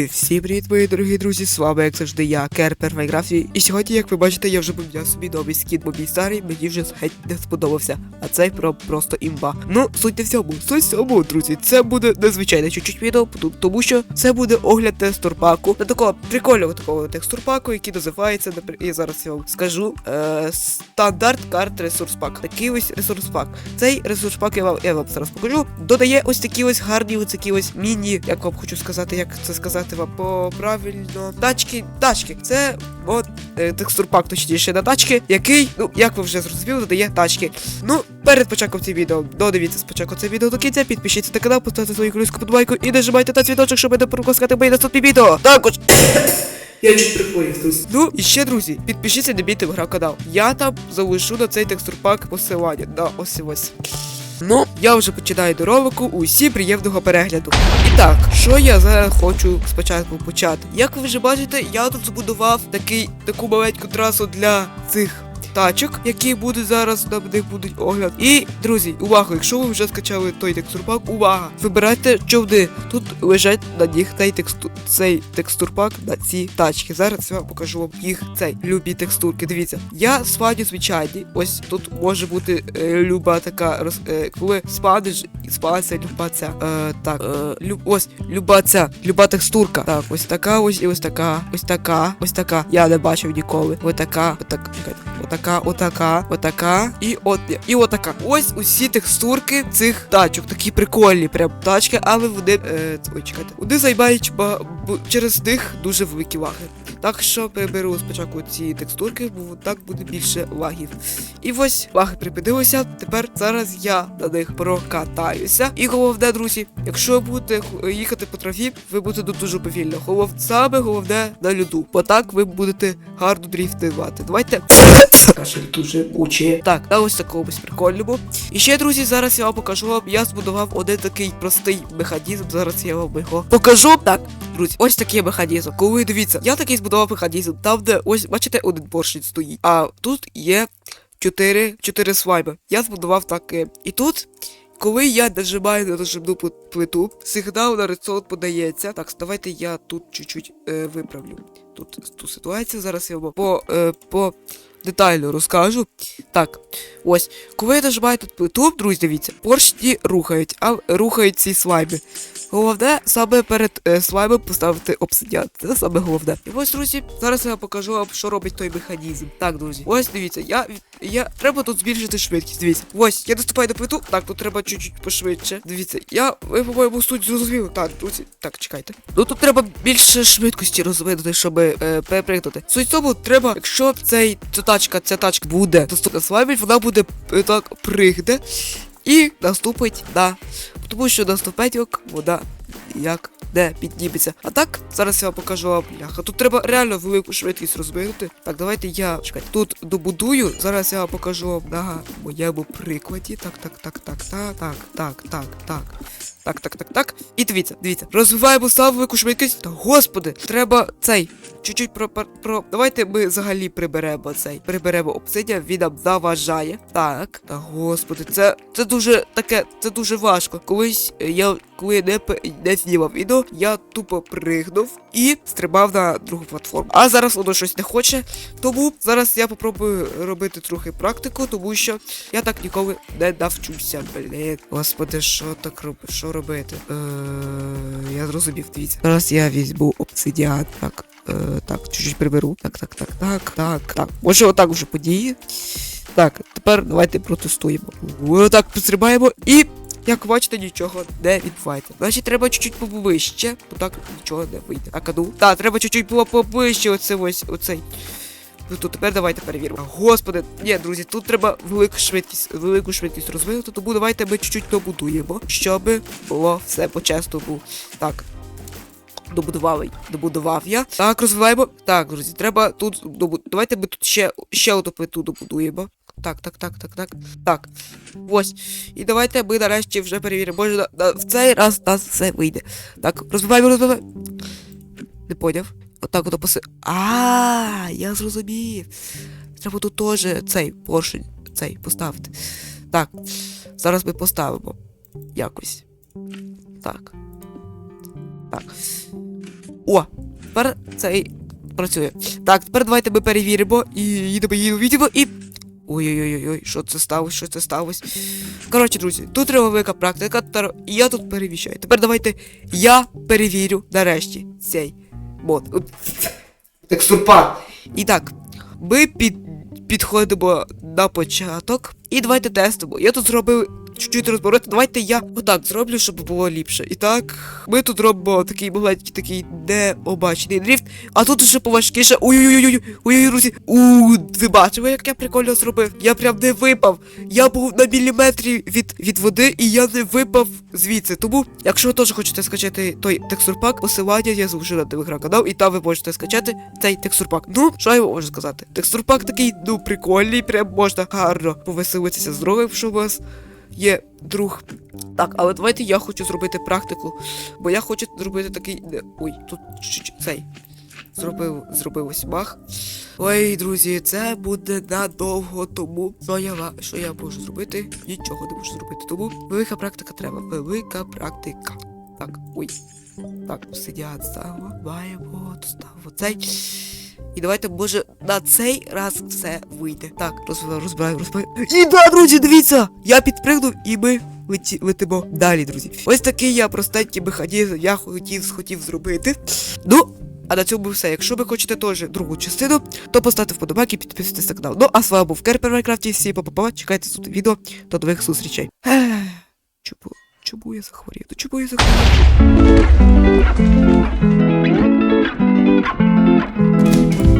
Всім привіт, мої дорогі друзі, з вами, як завжди, я, Керпер в. І сьогодні, як ви бачите, я вже поміняв собі новий скін, бо мій старий мені вже геть не сподобався. А цей про просто імба. Ну, суть не в цьому, суть в цьому, друзі, це буде незвичайне чуть-чуть відео, тому що це буде огляд текстурпаку. На такого прикольного такого текстурпаку, який називається, напр- я зараз я вам скажу, е, стандарт карт ресурс пак. Такий ось ресурс пак. Цей ресурс пак я вам, я вам зараз покажу. Додає ось такі ось гарні, ось такі ось міні, як вам хочу сказати, як це сказати вам по правильно. Тачки, тачки. Це от е, текстурпак, точніше на тачки, який, ну як ви вже зрозуміли, додає тачки. Ну, перед початком цього відео, додивіться спочатку це відео до кінця, підпишіться на канал, поставте свою коліску подбайку і нажимайте на дзвіночок, щоб не пропускати мої наступні відео. Також. Я чуть прихворів, друзі. Ну і ще, друзі, підпишіться на мій телеграм-канал. Я там залишу на цей текстурпак посилання на ось ось. Ну, я вже починаю до ролику. Усім приємного перегляду. І так, що я зараз хочу спочатку почати? Як ви вже бачите, я тут збудував такий таку маленьку трасу для цих. Тачок, які будуть зараз на них будуть огляд. І друзі, увага! Якщо ви вже скачали той текстурпак, увага! Вибирайте човни. Тут лежать на них цей тексту цей текстурпак на ці тачки. Зараз я вам покажу вам їх цей любі текстурки. Дивіться, я свадю звичайний. Ось тут може бути е, люба така роз, е, коли спадиш і спалася люба ця. Е, так, е, люб, ось люба ця, люба текстурка. Так, ось така, ось і ось така, ось така, ось така. Я не бачив ніколи. Ось така, чекайте, отака, отака, отака і от і отака. Ось усі текстурки цих тачок. Такі прикольні, прям тачки, але вони. Е, ой, чекайте. Вони займають через них дуже великі ваги. Так що приберу спочатку ці текстурки, бо так буде більше лагів. І ось лаги припинилися. Тепер зараз я на них прокатаюся. І головне, друзі, якщо ви будете їхати по траві, ви будете тут дуже повільно. Голов... Саме головне на льоду. Бо так ви будете гарно дріфтувати. Давайте. Кашель дуже мучає. Так, на ось такому прикольному. І ще, друзі, зараз я вам покажу вам. Я збудував один такий простий механізм. Зараз я вам його покажу. Так, друзі, ось такий механізм. Коли дивіться, я такий збудував механізм, там, де ось, бачите, один поршень стоїть. А тут є чотири, чотири слайми. Я збудував таке. І тут. Коли я нажимаю на нажимну плиту, сигнал на редстоун подається. Так, давайте я тут чуть-чуть е, виправлю. Тут ту ситуацію. Зараз я по, е, по детально розкажу. Так, ось, коли я нажимаю тут плиту, друзі, дивіться, поршні рухають, а рухають ці слайми. Головне саме перед е, слаймом поставити обсидіан. Це саме головне. І ось, друзі, зараз я вам покажу вам, що робить той механізм. Так, друзі, ось дивіться, я, я треба тут збільшити швидкість. Дивіться, ось, я наступаю на плиту. Так, тут треба чуть-чуть пошвидше. Дивіться, я, ви, по-моєму, суть зрозуміли. Так, друзі, так, чекайте. Ну тут треба більше швидкості розвинути, щоб е, перепригнути. Суть в тому, треба, якщо цей ця тачка, ця тачка буде доступна слаймі, вона буде е, так пригде і наступить на. Тому що на ступеньок вода як не підніметься. А так, зараз я вам покажу вам бляха. Тут треба реально велику швидкість розбити. Так, давайте я чекайте, тут добудую. Зараз я вам покажу вам на моєму прикладі. Так, так, так, так, так, так, так, так, так. Так, так, так, так. І дивіться, дивіться. Розвиваємо саму велику швидкість. Та господи, треба цей. Чуть-чуть про, про. Давайте ми взагалі приберемо цей. Приберемо обсидіан, він нам заважає. Так. Та господи, це, це дуже таке, це дуже важко. Колись я коли не, не знімав відео, я тупо пригнув і стрибав на другу платформу. А зараз воно щось не хоче. Тому зараз я попробую робити трохи практику, тому що я так ніколи не навчуся. Блін, господи, що так роб... що робити? Е, я зрозумів, дивіться. Зараз я візьму обсидіан. Так. Е, так, чуть-чуть приберу. Так, так, так, так, так, так. Може отак вже подіє. Так, тепер давайте протестуємо. Отак пострибаємо і. Як бачите, нічого не відбувається. Значить, треба чуть-чуть повище, бо так нічого не вийде. А каду? Так, треба чуть-чуть було повище оце ось оцей. Ну то тепер давайте перевіримо. Господи, ні, друзі, тут треба велику швидкість, велику швидкість розвинути, тому давайте ми чуть-чуть добудуємо, щоб було все по-чесному. Так. Добудував, добудував я. Так, розвиваємо. Так, друзі, треба тут добу... Давайте ми тут ще, ще одну плиту добудуємо. Так, так, так, так, так. Так. Ось. І давайте ми нарешті вже перевіримо. Може, на, на, в цей раз у нас все вийде. Так, розвиваємо, розвиваємо. Не поняв. Отак ото поси. А, я зрозумів. Треба тут теж цей поршень цей поставити. Так. Зараз ми поставимо. Якось. Так. Так. О, тепер цей працює. Так, тепер давайте ми перевіримо і їдемо, їдемо, їдемо і. Ой-ой-ой, що це сталося, що це сталося. Коротше, друзі, тут треба велика практика, та і я тут перевіщаю. Тепер давайте я перевірю нарешті цей мод. Текстурпа. І так, ми під, підходимо на початок. І давайте тестимо. Я тут зробив чуть-чуть розбороти. Давайте я отак зроблю, щоб було ліпше. І так, ми тут робимо такий маленький, такий необачений дріфт. А тут ще поважкіше. Ой-ой-ой, ой, друзі. У, ви бачили, як я прикольно зробив? Я прям не випав. Я був на міліметрі від, від води, і я не випав звідси. Тому, якщо ви теж хочете скачати той текстурпак, посилання я залишу на телеграм-канал, і там ви можете скачати цей текстурпак. Ну, що я вам можу сказати? Текстурпак такий, ну, прикольний, прям можна гарно повеселитися з другом, що у вас є друг. Так, але давайте я хочу зробити практику, бо я хочу зробити такий. Ой, тут цей. Зробив, зробив ось мах. Ой, друзі, це буде надовго, тому що я, що я можу зробити? Нічого не можу зробити. Тому велика практика треба. Велика практика. Так, ой. Так, сидять, ставимо, маємо, тут ставимо цей. І давайте, може, на цей раз все вийде. Так, розбираю, розбираю, розбираю. І да, друзі, дивіться! Я підпригнув і ми леті, летимо далі, друзі. Ось такий я простенький механізм, я хотів, хотів зробити. Ну, а на цьому все. Якщо ви хочете теж другу частину, то поставте вподобайки, підписуйтесь на канал. Ну, а з вами був Керпер Майкрафті, всі па-па-па, чекайте тут відео, до нових зустрічей. Чому, чому я захворів? Ну, Чому я захворів? Thank you.